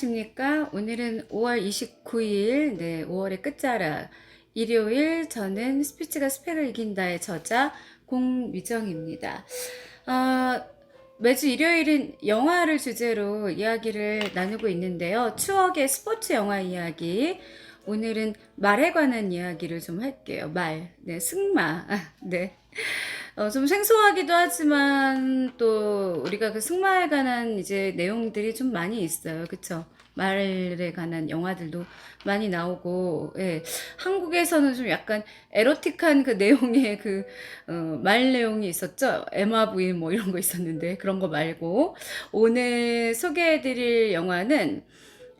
안녕하십니까. 오늘은 5월 29일, 네, 5월의 끝자락. 일요일, 저는 스피치가 스펙을 이긴다의 저자 공미정입니다. 아, 매주 일요일은 영화를 주제로 이야기를 나누고 있는데요. 추억의 스포츠 영화 이야기. 오늘은 말에 관한 이야기를 좀 할게요. 말. 네, 승마. 아, 네. 어, 좀 생소하기도 하지만 또 우리가 그 승마에 관한 이제 내용들이 좀 많이 있어요. 그쵸? 말에 관한 영화들도 많이 나오고, 예. 한국에서는 좀 약간 에로틱한 그 내용의 그, 어, 말 내용이 있었죠? 에마 부인 뭐 이런 거 있었는데, 그런 거 말고, 오늘 소개해드릴 영화는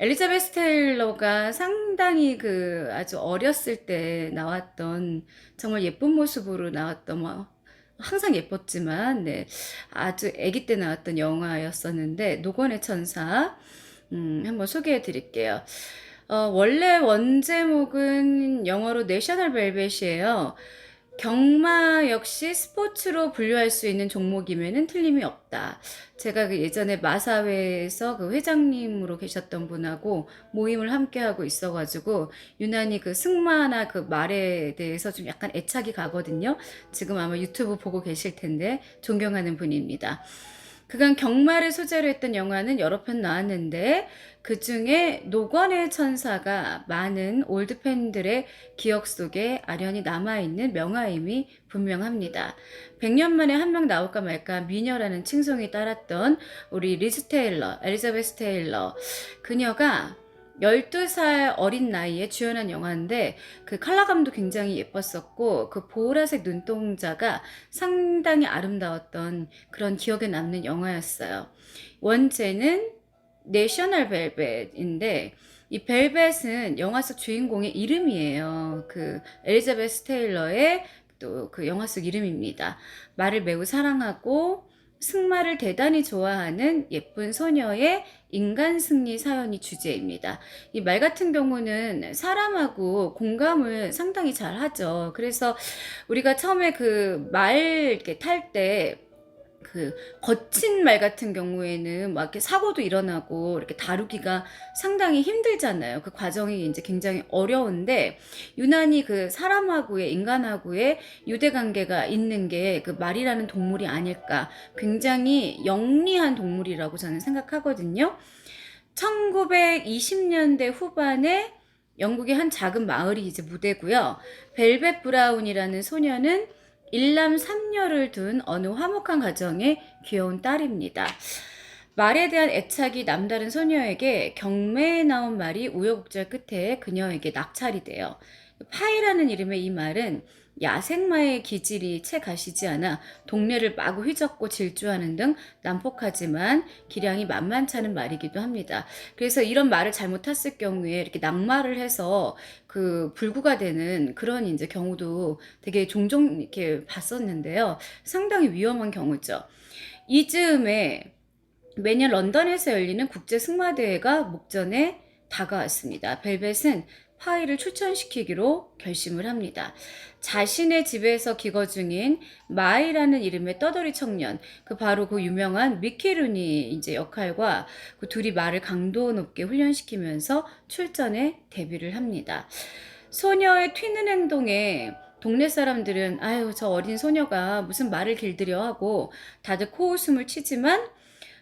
엘리자베스 테일러가 상당히 그 아주 어렸을 때 나왔던 정말 예쁜 모습으로 나왔던 뭐 항상 예뻤지만 네 아주 아기 때 나왔던 영화였었는데 노건의 천사 음, 한번 소개해 드릴게요. 어, 원래 원제목은 영어로 내셔널 벨벳이에요. 경마 역시 스포츠로 분류할 수 있는 종목이면은 틀림이 없다. 제가 그 예전에 마사회에서 그 회장님으로 계셨던 분하고 모임을 함께 하고 있어가지고 유난히 그 승마나 그 말에 대해서 좀 약간 애착이 가거든요. 지금 아마 유튜브 보고 계실 텐데 존경하는 분입니다. 그간 경마를 소재로 했던 영화는 여러 편 나왔는데 그 중에 노건의 천사가 많은 올드 팬들의 기억 속에 아련히 남아있는 명화임이 분명합니다. 100년 만에 한 명 나올까 말까 미녀라는 칭송이 따랐던 우리 리즈 테일러, 엘리자베스 테일러. 그녀가 12살 어린 나이에 주연한 영화인데 그 컬러감도 굉장히 예뻤었고 그 보라색 눈동자가 상당히 아름다웠던 그런 기억에 남는 영화였어요. 원제는 내셔널 벨벳인데 이 벨벳은 영화 속 주인공의 이름이에요. 그 엘리자베스 테일러의 또 그 영화 속 이름입니다. 말을 매우 사랑하고 승마를 대단히 좋아하는 예쁜 소녀의 인간 승리 사연이 주제입니다. 이 말 같은 경우는 사람하고 공감을 상당히 잘 하죠. 그래서 우리가 처음에 그 말 탈때 그 거친 말 같은 경우에는 막 이렇게 사고도 일어나고 이렇게 다루기가 상당히 힘들잖아요. 그 과정이 이제 굉장히 어려운데 유난히 그 사람하고의 인간하고의 유대 관계가 있는 게 그 말이라는 동물이 아닐까. 굉장히 영리한 동물이라고 저는 생각하거든요. 1920년대 후반에 영국의 한 작은 마을이 이제 무대고요. 벨벳 브라운이라는 소녀는 일남 삼녀를 둔 어느 화목한 가정의 귀여운 딸입니다. 말에 대한 애착이 남다른 소녀에게 경매에 나온 말이 우여곡절 끝에 그녀에게 낙찰이 돼요. 파이라는 이름의 이 말은 야생마의 기질이 채 가시지 않아 동네를 마구 휘젓고 질주하는 등 난폭하지만 기량이 만만찮은 말이기도 합니다. 그래서 이런 말을 잘못 탔을 경우에 이렇게 낙마를 해서 그 불구가 되는 그런 이제 경우도 되게 종종 이렇게 봤었는데요. 상당히 위험한 경우죠. 이 즈음에 매년 런던에서 열리는 국제 승마대회가 목전에 다가왔습니다. 벨벳은 파이를 출전시키기로 결심을 합니다. 자신의 집에서 기거 중인 마이라는 이름의 떠돌이 청년, 그 바로 그 유명한 미케루니 이제 역할과 그 둘이 말을 강도 높게 훈련시키면서 출전에 데뷔를 합니다. 소녀의 튀는 행동에 동네 사람들은 아유 저 어린 소녀가 무슨 말을 길들여 하고 다들 코웃음을 치지만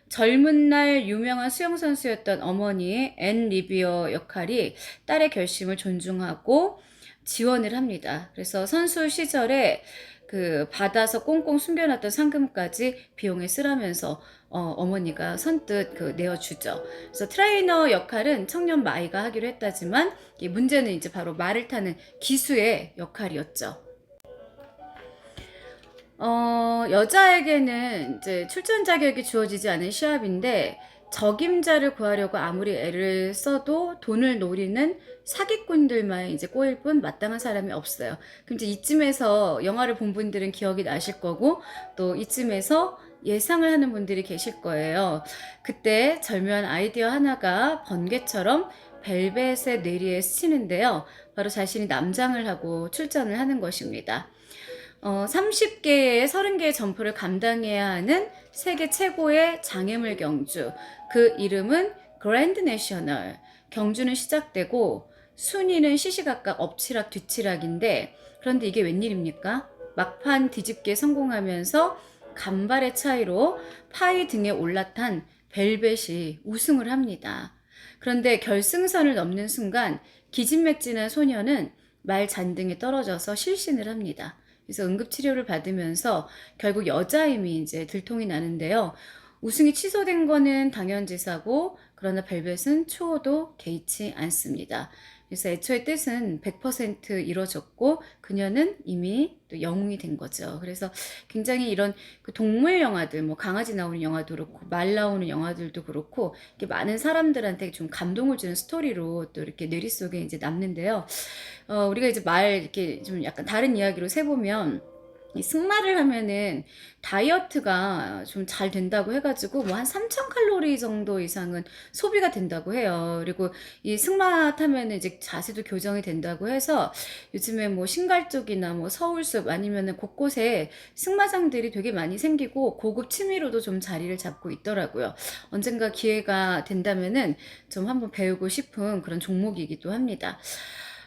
젊은 날 유명한 수영선수였던 어머니의 앤 리비어 역할이 딸의 결심을 존중하고 지원을 합니다. 그래서 선수 시절에 그 받아서 꽁꽁 숨겨놨던 상금까지 비용에 쓰라면서 어, 어머니가 선뜻 그 내어주죠. 그래서 트레이너 역할은 청년 마이가 하기로 했다지만 이 문제는 이제 바로 말을 타는 기수의 역할이었죠. 어, 여자에게는 이제 출전 자격이 주어지지 않은 시합인데 적임자를 구하려고 아무리 애를 써도 돈을 노리는 사기꾼들만 이제 꼬일 뿐 마땅한 사람이 없어요. 그럼 이제 이쯤에서 영화를 본 분들은 기억이 나실 거고 또 이쯤에서 예상을 하는 분들이 계실 거예요. 그때 절묘한 아이디어 하나가 번개처럼 벨벳의 뇌리에 스치는데요. 바로 자신이 남장을 하고 출전을 하는 것입니다. 어, 30개의 30개의 점포를 감당해야 하는 세계 최고의 장애물 경주. 그 이름은 그랜드 내셔널 경주는 시작되고 순위는 시시각각 엎치락 뒤치락인데 그런데 이게 웬일입니까? 막판 뒤집기에 성공하면서 간발의 차이로 파이 등에 올라탄 벨벳이 우승을 합니다. 그런데 결승선을 넘는 순간 기진맥진한 소녀는 말 잔등에 떨어져서 실신을 합니다. 그래서 응급치료를 받으면서 결국 여자임이 이제 들통이 나는데요. 우승이 취소된 거는 당연지사고 그러나 벨벳은 추호도 개의치 않습니다. 그래서 애초에 뜻은 100% 이루어졌고 그녀는 이미 또 영웅이 된 거죠. 그래서 굉장히 이런 그 동물 영화들, 뭐 강아지 나오는 영화도 그렇고 말 나오는 영화들도 그렇고 이렇게 많은 사람들한테 좀 감동을 주는 스토리로 또 이렇게 뇌리 속에 이제 남는데요. 어, 우리가 이제 말 이렇게 좀 약간 다른 이야기로 세 보면 이 승마를 하면은 다이어트가 좀 잘 된다고 해가지고 뭐 한 3,000칼로리 정도 이상은 소비가 된다고 해요. 그리고 이 승마 타면은 이제 자세도 교정이 된다고 해서 요즘에 뭐 신갈 쪽이나 뭐 서울숲 아니면은 곳곳에 승마장들이 되게 많이 생기고 고급 취미로도 좀 자리를 잡고 있더라고요. 언젠가 기회가 된다면은 좀 한번 배우고 싶은 그런 종목이기도 합니다.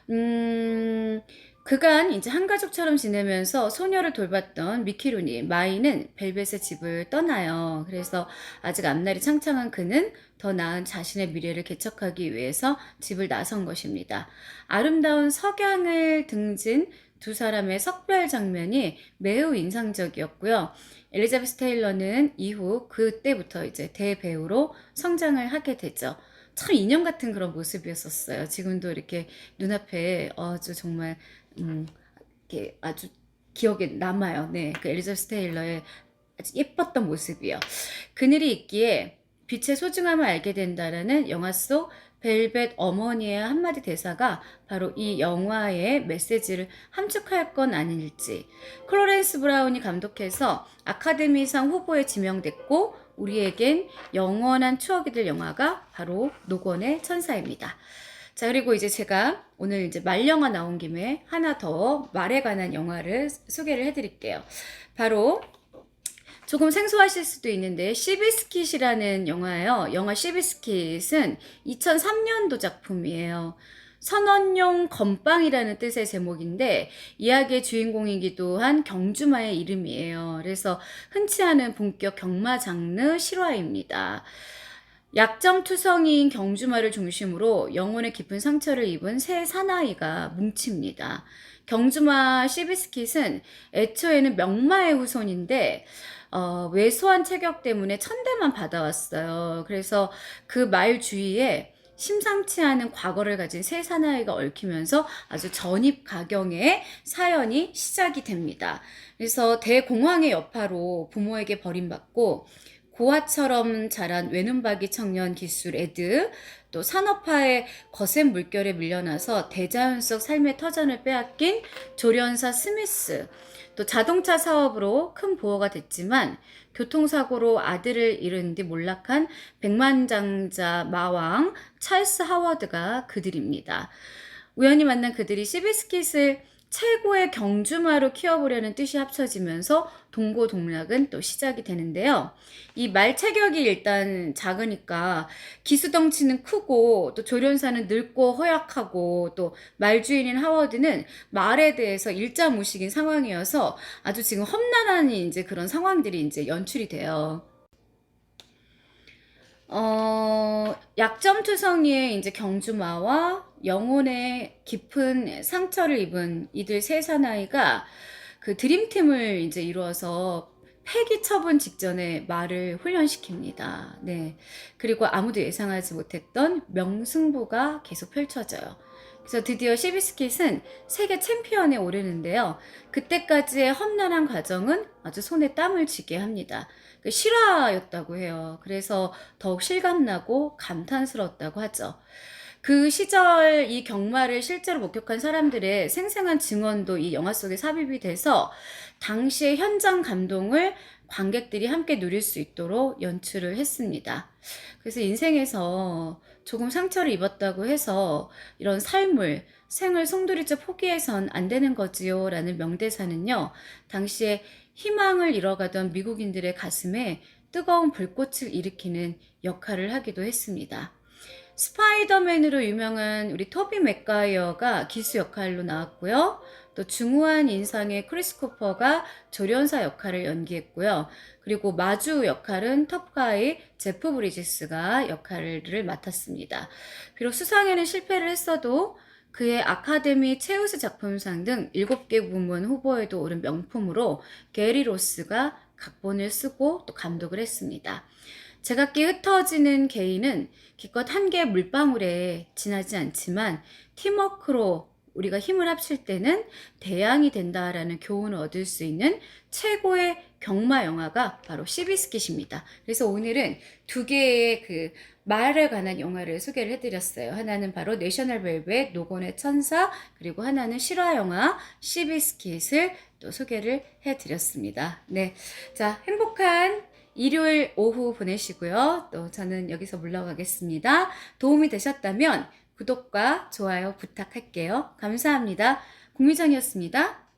음, 그간 이제 한 가족처럼 지내면서 소녀를 돌봤던 미키루니 마이는 벨벳의 집을 떠나요. 그래서 아직 앞날이 창창한 그는 더 나은 자신의 미래를 개척하기 위해서 집을 나선 것입니다. 아름다운 석양을 등진 두 사람의 석별 장면이 매우 인상적이었고요. 엘리자베스 테일러는 이후 그때부터 이제 대배우로 성장을 하게 되죠. 참 인형 같은 그런 모습이었었어요. 지금도 이렇게 눈앞에 아주 정말 음, 이렇게 아주 기억에 남아요. 네, 그 엘리자베스 테일러의 아주 예뻤던 모습이요. 그늘이 있기에 빛의 소중함을 알게 된다라는 영화 속 벨벳 어머니의 한마디 대사가 바로 이 영화의 메시지를 함축할 건 아닐지. 클로렌스 브라운이 감독해서 아카데미상 후보에 지명됐고 우리에겐 영원한 추억이 될 영화가 바로 노건의 천사입니다. 자, 그리고 이제 제가 오늘 이제 말 영화 나온 김에 하나 더 말에 관한 영화를 소개를 해드릴게요. 바로 조금 생소하실 수도 있는데 시비스킷이라는 영화예요. 영화 시비스킷은 2003년도 작품이에요. 선원용 건빵이라는 뜻의 제목인데 이야기의 주인공이기도 한 경주마의 이름이에요. 그래서 흔치 않은 본격 경마 장르 실화입니다. 약점 투성이인 경주마를 중심으로 영혼의 깊은 상처를 입은 세 사나이가 뭉칩니다. 경주마 시비스킷은 애초에는 명마의 후손인데 어, 왜소한 체격 때문에 천대만 받아왔어요. 그래서 그 말 주위에 심상치 않은 과거를 가진 세 사나이가 얽히면서 아주 전입 가경의 사연이 시작이 됩니다. 그래서 대공황의 여파로 부모에게 버림받고 고아처럼 자란 외눈박이 청년 기술 에드, 또 산업화의 거센 물결에 밀려나서 대자연 속 삶의 터전을 빼앗긴 조련사 스미스, 또 자동차 사업으로 큰 부호가 됐지만 교통사고로 아들을 잃은 뒤 몰락한 백만장자 마왕 찰스 하워드가 그들입니다. 우연히 만난 그들이 시비스킷을 최고의 경주마로 키워보려는 뜻이 합쳐지면서 동고동락은 또 시작이 되는데요. 이 말 체격이 일단 작으니까 기수덩치는 크고 또 조련사는 늙고 허약하고 또 말주인인 하워드는 말에 대해서 일자무식인 상황이어서 아주 지금 험난한 이제 그런 상황들이 이제 연출이 돼요. 어, 약점투성이의 이제 경주마와 영혼의 깊은 상처를 입은 이들 세 사나이가 그 드림팀을 이제 이루어서 폐기 처분 직전에 말을 훈련시킵니다. 네. 그리고 아무도 예상하지 못했던 명승부가 계속 펼쳐져요. 그래서 드디어 시비스킷은 세계 챔피언에 오르는데요. 그때까지의 험난한 과정은 아주 손에 땀을 쥐게 합니다. 그 실화였다고 해요. 그래서 더욱 실감나고 감탄스러웠다고 하죠. 그 시절 이 경마를 실제로 목격한 사람들의 생생한 증언도 이 영화 속에 삽입이 돼서 당시의 현장 감동을 관객들이 함께 누릴 수 있도록 연출을 했습니다. 그래서 인생에서 조금 상처를 입었다고 해서 이런 삶을 생을 송두리째 포기해선 안 되는 거지요 라는 명대사는요 당시에 희망을 잃어가던 미국인들의 가슴에 뜨거운 불꽃을 일으키는 역할을 하기도 했습니다. 스파이더맨으로 유명한 우리 토비 맥가이어가 기수 역할로 나왔고요. 또 중후한 인상의 크리스 쿠퍼가 조련사 역할을 연기했고요. 그리고 마주 역할은 텁가이 제프 브리지스가 역할을 맡았습니다. 비록 수상에는 실패를 했어도 그의 아카데미 최우수 작품상 등 7개 부문 후보에도 오른 명품으로 게리 로스가 각본을 쓰고 또 감독을 했습니다. 제각기 흩어지는 개인은 기껏 한 개의 물방울에 지나지 않지만 팀워크로 우리가 힘을 합칠 때는 대양이 된다라는 교훈을 얻을 수 있는 최고의 경마 영화가 바로 시비스킷입니다. 그래서 오늘은 두 개의 그 말에 관한 영화를 소개를 해드렸어요. 하나는 바로 내셔널 벨벳 노곤의 천사 그리고 하나는 실화 영화 시비스킷을 또 소개를 해드렸습니다. 네, 자 행복한 일요일 오후 보내시고요. 또 저는 여기서 물러가겠습니다. 도움이 되셨다면 구독과 좋아요 부탁할게요. 감사합니다. 국미정이었습니다.